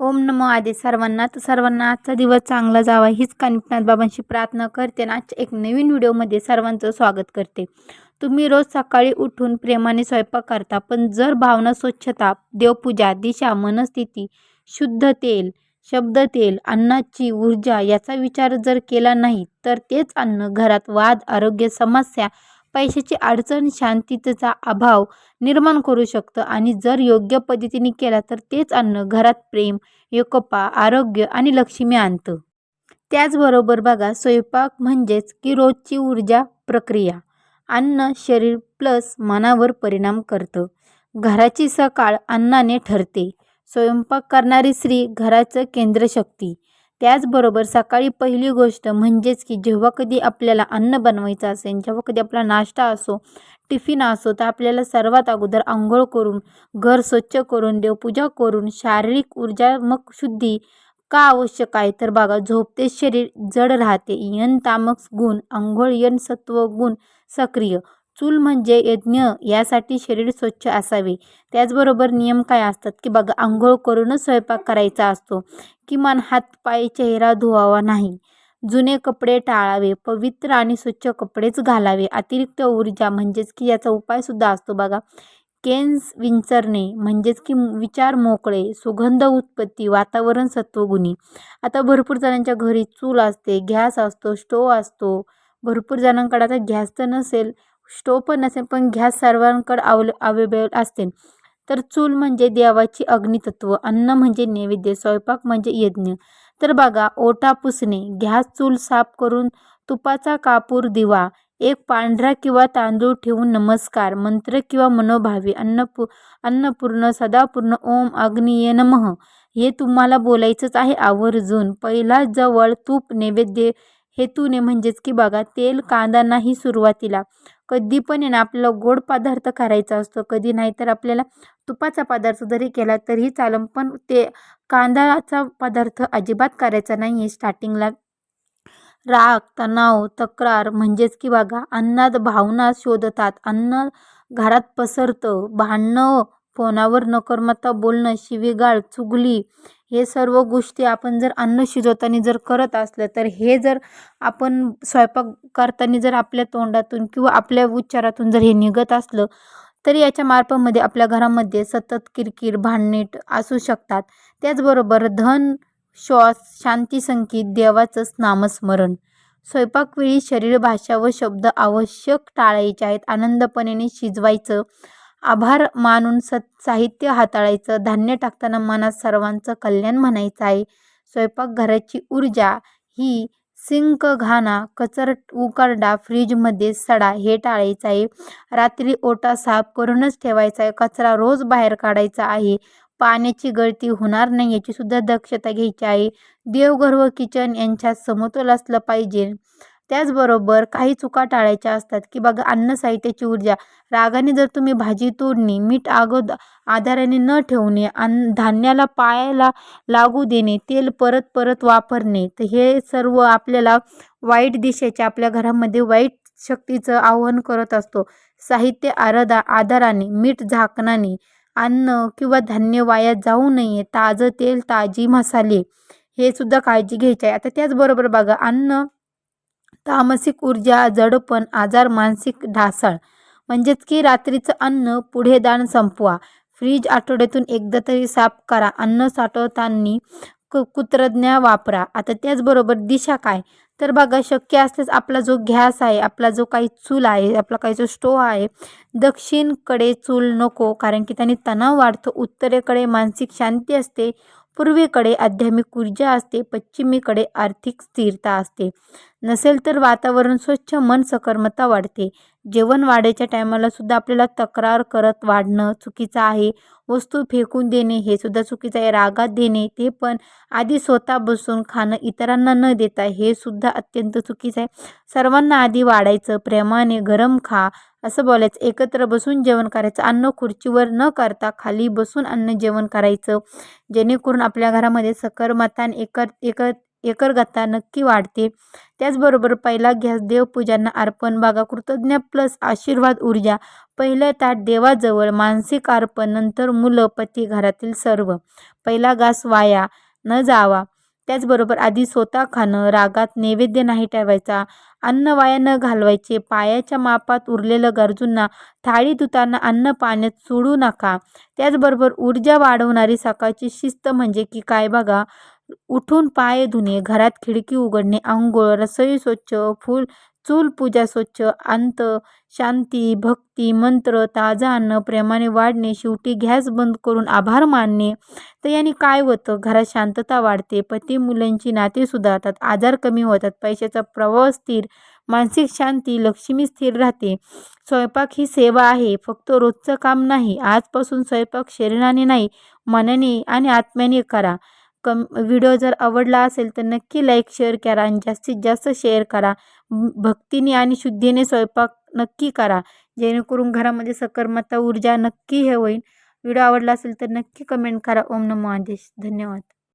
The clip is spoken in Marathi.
ओम नमो आदे सर्वांना. तर सर्वांना आजचा दिवस चांगला जावा हीच कानिपनाथ बाबांशी प्रार्थना करते आणि आजच्या एक नवीन व्हिडिओमध्ये सर्वांचं स्वागत करते. तुम्ही रोज सकाळी उठून प्रेमाने स्वयंपाक करता पण जर भावना स्वच्छता देवपूजा दिशा मनस्थिती शुद्ध तेल शब्द तेल अन्नाची ऊर्जा याचा विचार जर केला नाही तर तेच अन्न घरात वाद आरोग्य समस्या पैशाची अडचण शांततेचा अभाव निर्माण करू शकतं आणि जर योग्य पद्धतीने केला तर तेच अन्न घरात प्रेम एकोपा आरोग्य आणि लक्ष्मी आणतं. त्याचबरोबर बघा स्वयंपाक म्हणजेच की रोजची ऊर्जा प्रक्रिया. अन्न शरीर प्लस मनावर परिणाम करतं. घराची सकाळ अन्नाने ठरते. स्वयंपाक करणारी स्त्री घराचं केंद्रशक्ती. त्याचबरोबर सकाळी पहिली गोष्ट म्हणजेच की जेव्हा कधी आपल्याला अन्न बनवायचं असेल जेव्हा कधी आपला नाश्ता असो टिफिन असो तर आपल्याला सर्वात अगोदर आंघोळ करून घर स्वच्छ करून देवपूजा करून शारीरिक ऊर्जा मग शुद्धी का आवश्यक आहे? तर बघा झोपते शरीर जड राहते. यन तामक गुण आंघोळ यन सत्व गुण सक्रिय. चूल म्हणजे यज्ञ यासाठी शरीर स्वच्छ असावे. त्याचबरोबर नियम काय असतात की बघा आंघोळ करूनच स्वयंपाक करायचा असतो. किमान हातपाय चेहरा धुवावा नाही. जुने कपडे टाळावे पवित्र आणि स्वच्छ कपडेच घालावे. अतिरिक्त ऊर्जा म्हणजेच की याचा उपायसुद्धा असतो बघा. केन्स विंचरणे म्हणजेच की विचार मोकळे सुगंध उत्पत्ती वातावरण सत्वगुणी. आता भरपूर जणांच्या घरी चूल असते गॅस असतो स्टोव असतो. भरपूर जणांकडे आता गॅस तर नसेल स्टोव पण नसेल पण गॅस सर्वांकडे अवल अवेलेबल असते. तर चूल म्हणजे देवाची अग्नितत्व अन्न म्हणजे नैवेद्य स्वयंपाक म्हणजे यज्ञ. तर बघा ओटा पुसणे गॅस चूल साफ करून तुपाचा कापूर दिवा एक पांढरा किंवा तांदूळ ठेवून नमस्कार मंत्र किंवा मनोभावी अन्नपू अन्नपूर्ण सदापूर्ण ओम अग्निये नमः. हे तुम्हाला बोलायचंच आहे आवर्जून. पहिला जवळ तूप नैवेद्य हेतूने म्हणजेच की बघा तेल कांदा नाही सुरुवातीला कधी पण आहे ना आपल्याला गोड पदार्थ करायचा असतो. कधी नाही तर आपल्याला तुपाचा पदार्थ जरी केला तरीही चालम पण ते कांदाचा पदार्थ अजिबात करायचा नाही आहे स्टार्टिंगला. राग तणाव तक्रार म्हणजेच की बघा अन्नात भावना शोधतात. अन्न घरात पसरतं भांडणं फोनावर नकर्मता बोलणं शिवीगाळ चुगली हे सर्व गोष्टी आपण जर अन्न शिजवताना जर करत असलं तर हे जर आपण स्वयंपाक करताना जर आपल्या तोंडातून किंवा आपल्या उच्चारातून जर हे निघत असलं तरी याच्या मार्फामध्ये आपल्या घरामध्ये सतत किरकिर भांडणीट असू शकतात. त्याचबरोबर धन श्वास शांती संकेत देवाचं नामस्मरण. स्वयंपाकवेळी शरीर भाषा व शब्द आवश्यक टाळायचे आहेत. आनंदपणे शिजवायचं आभार मानून सत साहित्य हाताळायचं धान्य टाकताना मनात सर्वांचं कल्याण म्हणायचं आहे. स्वयंपाकघराची ऊर्जा ही सिंक घाणा कचर उकरडा फ्रीजमध्ये सडा हे टाळायचं आहे. रात्री ओटा साफ करूनच ठेवायचा आहे. कचरा रोज बाहेर काढायचा आहे. पाण्याची गळती होणार नाही याची सुद्धा दक्षता घ्यायची आहे. देवघर व किचन यांच्यात समतोल असलं पाहिजे. त्याचबरोबर काही चुका टाळायच्या असतात की बघा अन्न साहित्याची ऊर्जा. रागाने जर तुम्ही भाजी तोडणे मीठ आगोद आधाराने न ठेवणे अन्न धान्याला पायाला लागू देणे तेल परत परत वापरणे तर हे सर्व आपल्याला वाईट दिशेच्या आपल्या घरामध्ये वाईट शक्तीचं आव्हान करत असतो. साहित्य आरदा आधाराने मीठ झाकणाने अन्न किंवा धान्य वाया जाऊ नये ताजं तेल ताजी मसाले हे सुद्धा काळजी घ्यायची आहे. आता त्याचबरोबर बघा अन्न तामसिक ऊर्जा जडपण आजार मानसिक ढासळ. म्हणजेच की रात्रीचं अन्न पुढे दान संपवा. फ्रीज आठवड्यातून एकदा तरी साफ करा. अन्न साठवताना कु कुत्रज्ञ वापरा. आता त्याचबरोबर दिशा काय? तर बघा शक्य असल्यास आपला जो गॅस आहे आपला जो काही चूल आहे आपला काही जो स्टोव आहे दक्षिणकडे चूल नको. कारण की त्याने तणाव वाढतो. उत्तरेकडे मानसिक शांती असते. पूर्वेकडे आध्यात्मिक ऊर्जा असते पश्चिमेकडे आर्थिक स्थिरता असते. नसेल तर वातावरण स्वच्छ मन सकर्मता वाढते. जेवण वाढायच्या टायमाला सुद्धा आपल्याला तक्रार करत वाढणं चुकीचं आहे. वस्तू फेकून देणे हे सुद्धा चुकीचं आहे. रागात देणे ते पण आधी स्वतः बसून खाणं इतरांना न देता हे सुद्धा अत्यंत चुकीचं आहे. सर्वांना आधी वाढायचं प्रेमाने गरम खा असं बोलायचं. एकत्र बसून जेवण करायचं. अन्न खुर्चीवर न करता खाली बसून अन्न जेवण करायचं. जेणेकरून आपल्या घरामध्ये सकरमतान एक एक एकरगता नक्की वाढते. त्याचबरोबर पहिला गॅस देवपूजांना अर्पण बागा कृतज्ञ प्लस आशीर्वाद ऊर्जा. पहिलं ताट देवाजवळ मानसिक अर्पण नंतर मुलं पती घरातील सर्व. पहिला घास वाया न जावा. त्याचबरोबर आधी स्वतः खाणं रागात नैवेद्य नाही ठेवायचा. अन्न वाया न घालवायचे. पायाच्या मापात उरलेलं गरजूंना थाळी धुताना अन्न पाण्यात सोडू नका. त्याचबरोबर ऊर्जा वाढवणारी सकाळची शिस्त म्हणजे की काय बघा? उठून पाय धुणे घरात खिडकी उघडणे आंघोळ रसोई स्वच्छ फूल चूल पूजा स्वच्छ अंत शांती भक्ती मंत्र ताजा अन्न प्रेमाने वाढणे शेवटी गॅस बंद करून आभार मानणे. तर याने काय होतं? घरात शांतता वाढते. पती मुलांची नाते सुधारतात. आजार कमी होतात. पैशाचा प्रवाह स्थिर मानसिक शांती लक्ष्मी स्थिर राहते. स्वयंपाक ही सेवा आहे. फक्त रोजचं काम नाही. आजपासून स्वयंपाक शरीराने नाही मनाने आणि आत्म्याने करा. कम व्हिडिओ जर आवडला असेल तर नक्की लाईक शेअर करा आणि जास्तीत जास्त शेअर करा. भक्तीने आणि शुद्धीने स्वयंपाक नक्की करा. जेणेकरून घरामध्ये सकर्मता ऊर्जा नक्की हे होईल. व्हिडिओ आवडला असेल तर नक्की कमेंट करा. ओम नमो आदेश. धन्यवाद.